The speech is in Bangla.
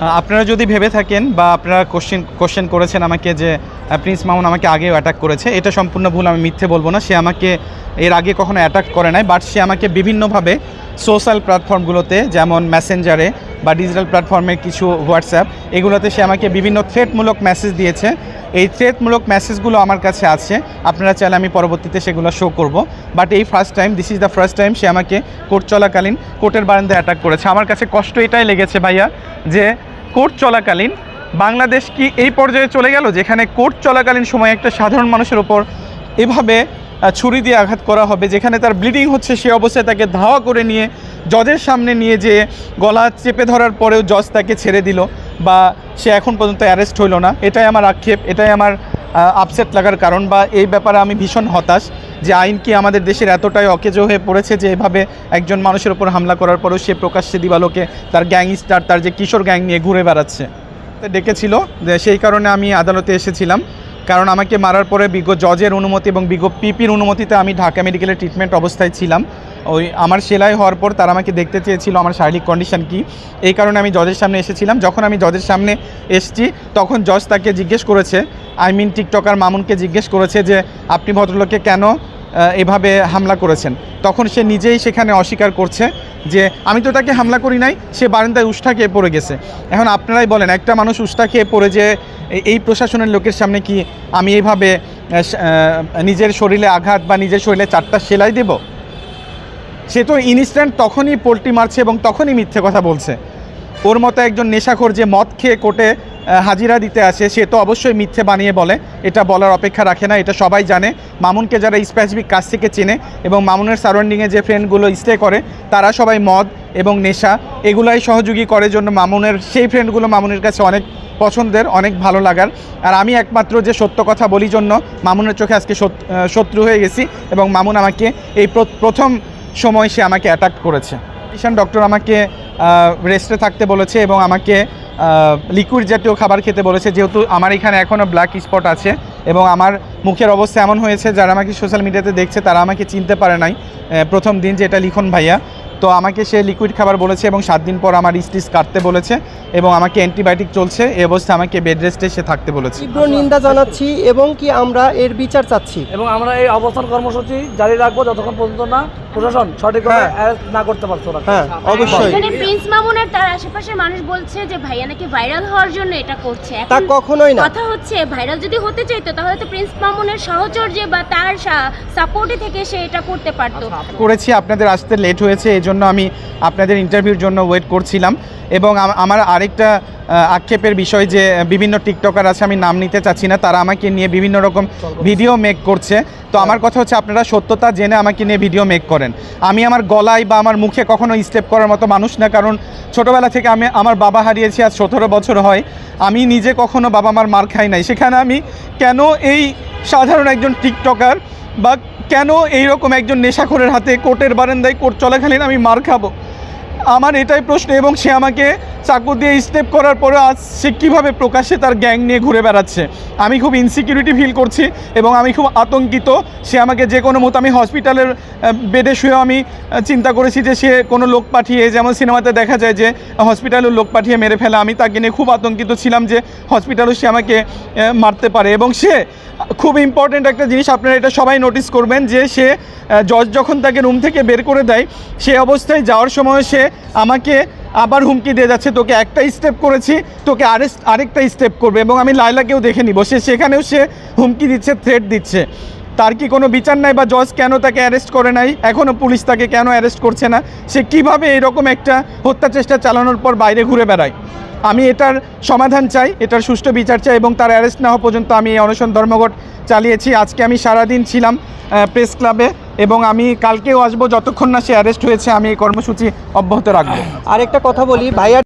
আপনারা যদি ভেবে থাকেন বা আপনারা কোশ্চেন কোশ্চেন করেছেন আমাকে যে প্রিন্স মামুন আমাকে আগেও অ্যাটাক করেছে, এটা সম্পূর্ণ ভুল, আমি মিথ্যে বলব না। সে আমাকে এর আগে কখনো অ্যাটাক করে নাই বাট সে আমাকে বিভিন্নভাবে সোশ্যাল প্ল্যাটফর্মগুলোতে যেমন মেসেঞ্জারে বা ডিজিটাল প্ল্যাটফর্মের কিছু হোয়াটসঅ্যাপ এগুলোতে সে আমাকে বিভিন্ন থ্রেটমূলক মেসেজ দিয়েছে। এই থ্রেটমূলক মেসেজগুলো আমার কাছে আছে, আপনারা চাইলে আমি পরবর্তীতে সেগুলো শো করব। বাট এই first time this is the first time সে আমাকে কোর্ট চলাকালীন কোর্টের বারান্দায় অ্যাটাক করেছে। আমার কাছে কষ্ট এটাই লেগেছে ভাইয়া, যে কোর্ট চলাকালীন, বাংলাদেশ কি এই পর্যায়ে চলে গেল? যেখানে কোর্ট চলাকালীন সময় একটা সাধারণ মানুষের ওপর এভাবে ছুরি দিয়ে আঘাত করা হবে, যেখানে তার ব্লিডিং হচ্ছে, সে অবস্থায় তাকে ধাওয়া করে নিয়ে, জজের সামনে নিয়ে যে গলা চেপে ধরার পরেও জজ তাকে ছেড়ে দিল বা সে এখন পর্যন্ত অ্যারেস্ট হইল না। এটাই আমার আক্ষেপ, এটাই আমার আপসেট লাগার কারণ বা এই ব্যাপারে আমি ভীষণ হতাশ। যে আইন কি আমাদের দেশের এতটাই অকেজো হয়ে পড়েছে যে এভাবে একজন মানুষের উপর হামলা করার পরেও সে প্রকাশ্যে দিবালোকে তার গ্যাংস্টার তার যে কিশোর গ্যাং নিয়ে ঘুরে বেড়াচ্ছে। ডেকেছিল, যে সেই কারণে আমি আদালতে এসেছিলাম। কারণ আমাকে মারার পরে বিজ্ঞ জজের অনুমতি এবং বিজ্ঞ পিপির অনুমতিতে আমি ঢাকা মেডিকেলের ট্রিটমেন্ট অবস্থায় ছিলাম। ওই আমার সেলাই হওয়ার পর তারা আমাকে দেখতে চেয়েছিল আমার শারীরিক কন্ডিশন কি। এই কারণে আমি জজের সামনে এসেছিলাম। যখন আমি জজের সামনে এসেছি, তখন জজ তাকে জিজ্ঞেস করেছে আই মিন টিকটকার মামুনকে জিজ্ঞেস করেছে যে আপনি ভদ্রলোককে কেন এভাবে হামলা করেছেন? তখন সে নিজেই সেখানে অস্বীকার করছে যে আমি তো তাকে হামলা করি নাই সে বারান্দায় উষ্ঠা খেয়ে পড়ে গেছে। এখন আপনারাই বলেন একটা মানুষ উষ্ঠা খেয়ে পড়ে যে এই- প্রশাসনের লোকের সামনে কি আমি এইভাবে নিজের শরীরে আঘাত বা নিজের শরীরে চারটা সেলাই দেব? সে তো ইনস্ট্যান্ট তখনই পোলট্রি মারছে এবং তখনই মিথ্যে কথা বলছে। ওর মতো একজন নেশাখোর যে মদ খেয়ে আহ, হাজিরা দিতে আসে, সে তো অবশ্যই মিথ্যে বানিয়ে বলে। এটা বলার অপেক্ষা রাখে না, এটা সবাই জানে। মামুনকে যারা স্পেসিফিক কাছ থেকে চেনে এবং মামুনের সারাউন্ডিংয়ে যে ফ্রেন্ডগুলো স্টে করে, তারা সবাই মদ এবং নেশা এগুলাই সহযোগী করে জন্য মামুনের, সেই ফ্রেন্ডগুলো মামুনের কাছে অনেক পছন্দের, অনেক ভালো লাগার। আর আমি একমাত্র যে সত্য কথা বলি জন্য মামুনের চোখে আজকে শত্রু হয়ে গেছি এবং মামুন আমাকে এই প্রথম সময় সে আমাকে অ্যাটাক করেছে। ঈশান ডক্টর আমাকে রেস্টে থাকতে বলেছে এবং আমাকে লিকুইড জাতীয় খাবার খেতে বলেছে যেহেতু আমার এখানে এখনও ব্ল্যাক স্পট আছে এবং আমার মুখের অবস্থা এমন হয়েছে যারা আমাকে সোশ্যাল মিডিয়াতে দেখছে তারা আমাকে চিনতে পারে নাই প্রথম দিন যে এটা লিখন ভাইয়া। তো আমাকে সে লিকুইড খাবার বলেছে এবং সাত দিন পর আমার স্টিচ কাটতে বলেছে এবং আমাকে অ্যান্টিবায়োটিক চলছে এই অবস্থায় আমাকে বেড রেস্টে সে থাকতে বলেছে। তীব্র নিন্দা জানাচ্ছি এবং কি আমরা এর বিচার চাচ্ছি? এবং আমরা এই অবস্থান কর্মসূচি জারি রাখব যতক্ষণ পর্যন্ত না প্রশাসন সঠিকভাবে হ্যাঁ। না করতে পারছে ওরা। হ্যাঁ অবশ্যই। প্রিন্স মামুন আর তার আশেপাশের মানুষ বলছে যে ভাইয়া নাকি ভাইরাল হওয়ার জন্য এটা করছে। তা কখনোই না। কথা হচ্ছে ভাইরাল যদি হতে চাইতো তাহলে তো প্রিন্স মামুনের সাহচর্যে বা তার সাপোর্টে থেকে সে এটা করতে পারতো। করেছি আপনাদের আসতে লেট হয়েছে এই জন্য আমি আপনাদের ইন্টারভিউর জন্য ওয়েট করছিলাম। এবং আমার আরেকটা আক্ষেপের বিষয় যে বিভিন্ন টিকটকার আছে আমি নাম নিতে চাচ্ছি না তারা আমাকে নিয়ে বিভিন্ন রকম ভিডিও মেক করছে। তো আমার কথা হচ্ছে আপনারা সত্যতা জেনে আমাকে নিয়ে ভিডিও মেক করেন। আমি আমার গলায় বা আমার মুখে কখনো স্টেপ করার মতো মানুষ না কারণ ছোটোবেলা থেকে আমি আমার বাবা হারিয়েছি আজ সতেরো বছর হয়। আমি নিজে কখনো বাবা মার মার খাই নাই। সেখানে আমি কেন এই সাধারণ একজন টিকটকার বা কেন এইরকম একজন নেশাখোরের হাতে কোর্টের বারান্দায় কোর্ট চলাকালীন আমি মার খাব? আমার এটাই প্রশ্ন এবং সে আমাকে চাকু দিয়ে স্টেপ করার পরে আজ সে কীভাবে প্রকাশ্যে তার গ্যাং নিয়ে ঘুরে বেড়াচ্ছে? আমি খুব ইনসিকিউরিটি ফিল করছি এবং আমি খুব আতঙ্কিত। সে আমাকে যে কোনো মতো আমি হসপিটালের বেডে শুয়ে আমি চিন্তা করেছি যে সে কোনো লোক পাঠিয়ে, যেমন সিনেমাতে দেখা যায় যে হসপিটালের লোক পাঠিয়ে মেরে ফেলে। আমি তাকে নিয়ে খুব আতঙ্কিত ছিলাম যে হসপিটালও সে আমাকে মারতে পারে। এবং সে খুব ইম্পর্ট্যান্ট একটা জিনিস আপনারা এটা সবাই নোটিস করবেন যে সে জজ যখন তাকে রুম থেকে বের করে দেয়, সে অবস্থায় যাওয়ার সময় সে আমাকে আবার হুমকি দিয়ে যাচ্ছে। তোকে একটা স্টেপ করেছি, তোকে আরেস্ট আরেকটা স্টেপ করবে এবং আমি লাইলাকেও দেখে নিব। সে সেখানেও সে হুমকি দিচ্ছে থ্রেট দিচ্ছে। তার কি কোনো বিচার নাই বা জজ কেন তাকে অ্যারেস্ট করে নাই? এখনও পুলিশ তাকে কেন অ্যারেস্ট করছে না? সে কীভাবে এরকম একটা হত্যা চেষ্টা চালানোর পর বাইরে ঘুরে বেড়ায়? আমি এটার সমাধান চাই, এটার সুষ্ঠু বিচার চাই এবং তার অ্যারেস্ট না হওয়া পর্যন্ত আমি এই অনশন ধর্মঘট চালিয়েছি। আজকে আমি সারাদিন ছিলাম প্রেস ক্লাবে এবং আমি কালকেও আসব, যতক্ষণ না সে অ্যারেস্ট হয়েছে, আমি এই কর্মসূচি অব্যাহত রাখব। আরেকটা কথা বলি, ভাইয়া